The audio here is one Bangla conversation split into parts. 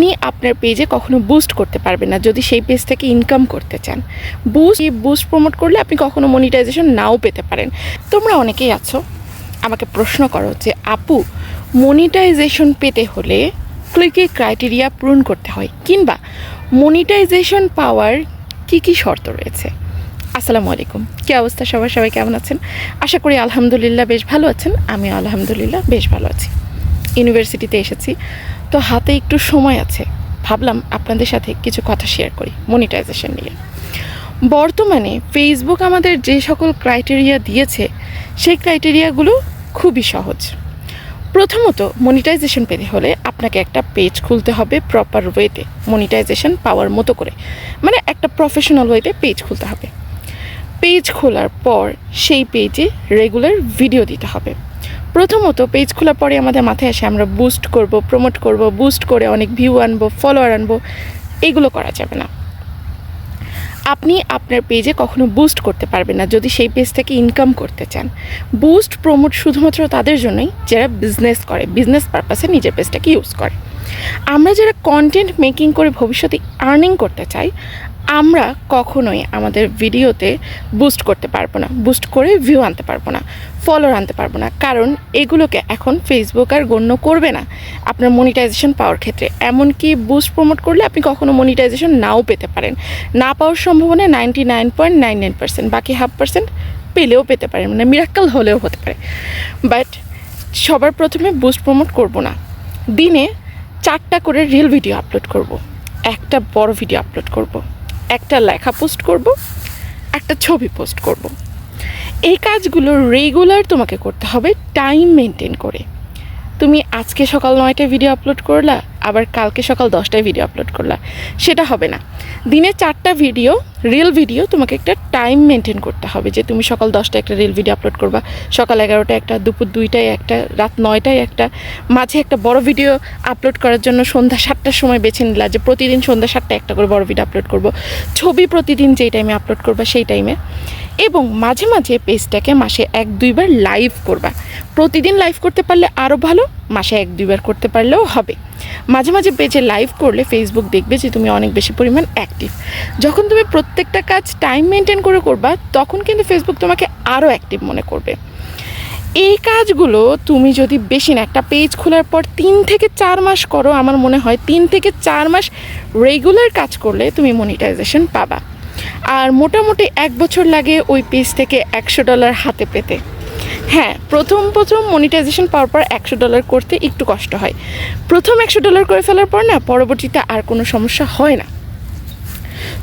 আপনি আপনার পেজে কখনো বুস্ট করতে পারবেন না, যদি সেই পেজ থেকে ইনকাম করতে চান। বুস্ট বুস্ট প্রমোট করলে আপনি কখনো মনিটাইজেশন নাও পেতে পারেন। তোমরা অনেকেই আছো, আমাকে প্রশ্ন করো যে, আপু মনিটাইজেশন পেতে হলে কী কী ক্রাইটেরিয়া পূরণ করতে হয়, কিংবা মনিটাইজেশন পাওয়ার কি কি শর্ত রয়েছে? আসসালামু আলাইকুম। কী অবস্থা? সবার সবাই কেমন আছেন? আশা করি আলহামদুলিল্লাহ বেশ ভালো আছেন। আমি আলহামদুলিল্লাহ বেশ ভালো আছি। ইউনিভার্সিটিতে এসেছি। তো হাতে একটু সময় আছে। ভাবলাম আপনাদের সাথে কিছু কথা শেয়ার করি মনিটাইজেশন নিয়ে। বর্তমানে ফেসবুক আমাদের যে সকল ক্রাইটেরিয়া দিয়েছে, সেই ক্রাইটেরিয়াগুলো খুবই সহজ। প্রথমত মনিটাইজেশন পেতে হলে আপনাকে একটা পেজ খুলতে হবে প্রপার ওয়েতে মনিটাইজেশন পাওয়ার মতো করে। মানে একটা প্রফেশনাল ওয়েতে পেজ খুলতে হবে। পেজ খোলার পর সেই পেজে রেগুলার ভিডিও দিতে হবে। প্রথমত পেজ খোলার পরে আমাদের মাথায় আসে, আমরা বুস্ট করব প্রমোট করব বুস্ট করে অনেক ভিউ আনব ফলোয়ার আনব, এগুলো করা যাবে না। আপনি আপনার পেজে কখনো বুস্ট করতে পারবেন না, যদি সেই পেজ থেকে ইনকাম করতে চান। বুস্ট প্রমোট শুধুমাত্র তাদের জন্যই, যারা বিজনেস করে বিজনেস পারপাসে নিজের পেজটাকে ইউজ করে। আমরা যারা কন্টেন্ট মেকিং করে ভবিষ্যতে আর্নিং করতে চাই আমরা কখনোই আমাদের ভিডিওতে বুস্ট করতে পারব না বুস্ট করে ভিউ আনতে পারব না ফলোয়ার আনতে পারব না। কারণ এগুলোকে এখন ফেসবুক আর গণ্য করবে না। আপনার মনিটাইজেশন পাওয়ার ক্ষেত্রে। এমনকি বুস্ট প্রমোট করলে আপনি কখনো মনিটাইজেশন নাও পেতে পারেন। না পাওয়ার সম্ভাবনা ninety nine point nine nine percent বাকি হাফ পার্সেন্ট পেলেও পেতে পারেন। মানে মিরাক্কাল হলেও হতে পারে। বাট সবার প্রথমে বুস্ট প্রমোট করব না। দিনে চারটা করে রিল ভিডিও আপলোড করব। একটা বড় ভিডিও আপলোড করব। একটা লেখা পোস্ট করব, একটা ছবি পোস্ট করব। এই কাজগুলো রেগুলার তোমাকে করতে হবে টাইম মেনটেন করে। তুমি আজকে সকাল নয়টায় ভিডিও আপলোড করলা আবার কালকে সকাল দশটায় ভিডিও আপলোড করলা। সেটা হবে না। দিনে চারটা ভিডিও রিল ভিডিও তোমাকে একটা টাইম মেনটেন করতে হবে যে তুমি সকাল দশটায় একটা রিল ভিডিও আপলোড করবা, সকাল এগারোটায় একটা, দুপুর দুইটায় একটা, রাত নয়টায় একটা। মাঝে একটা বড় ভিডিও আপলোড করার জন্য সন্ধ্যা সাতটার সময় বেছে নিলা যে প্রতিদিন সন্ধ্যা সাতটায় একটা করে বড় ভিডিও আপলোড করব। ছবি প্রতিদিন যেই টাইমে আপলোড করবা সেই টাইমে এবং মাঝে মাঝে পেজটাকে মাসে এক, দুইবার লাইভ করবা। প্রতিদিন লাইভ করতে পারলে আরও ভালো, মাসে এক, দুইবার করতে পারলেও হবে। মাঝে মাঝে পেজে লাইভ করলে ফেসবুক দেখবে যে তুমি অনেক বেশি পরিমাণ অ্যাক্টিভ যখন তুমি প্রত্যেকটা কাজ টাইম মেনটেন করে করবা, তখন কিন্তু ফেসবুক তোমাকে আরও অ্যাক্টিভ মনে করবে। এই কাজগুলো তুমি যদি বেশি না, একটা পেজ খোলার পর তিন থেকে চার মাস করো, আমার মনে হয় তিন থেকে চার মাস রেগুলার কাজ করলে তুমি মনিটাইজেশন পাবা। আর মোটামুটি এক বছর লাগে ওই পেজ থেকে একশো ডলার হাতে পেতে। হ্যাঁ প্রথম প্রথম মনিটাইজেশন পাওয়ার পর একশো ডলার করতে একটু কষ্ট হয়। প্রথম একশো ডলার করে ফেলার পর না, পরবর্তীতে আর কোনো সমস্যা হয় না।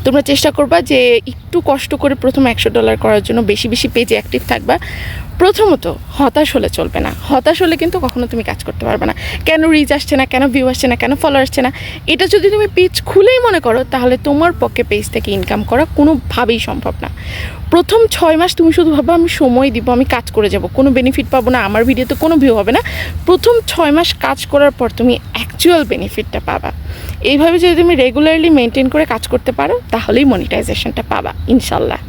তোমরা চেষ্টা করবা যে একটু কষ্ট করে প্রথম একশো ডলার করার জন্য বেশি বেশি পেজে অ্যাক্টিভ থাকবা, প্রথমত হতাশ হলে চলবে না। হতাশ হলে কিন্তু কখনো তুমি কাজ করতে পারবে না। কেন রিচ আসছে না, কেন ভিউ আসছে না, কেন ফলো আসছে না? এটা যদি তুমি পেজ খুলেই মনে করো, তাহলে তোমার পক্ষে পেজ থেকে ইনকাম করা কোনোভাবেই সম্ভব না। প্রথম ছয় মাস তুমি শুধু ভাবো আমি সময় দিব, আমি কাজ করে যাব, কোনো বেনিফিট পাবো না, আমার ভিডিওতে কোনো ভিউ হবে না। প্রথম ছয় মাস কাজ করার পর তুমি অ্যাকচুয়াল বেনিফিটটা পাবা। এইভাবে যদি তুমি রেগুলারলি মেনটেন করে কাজ করতে পারো, তাহলেই মনিটাইজেশনটা পাবা। İnşallah.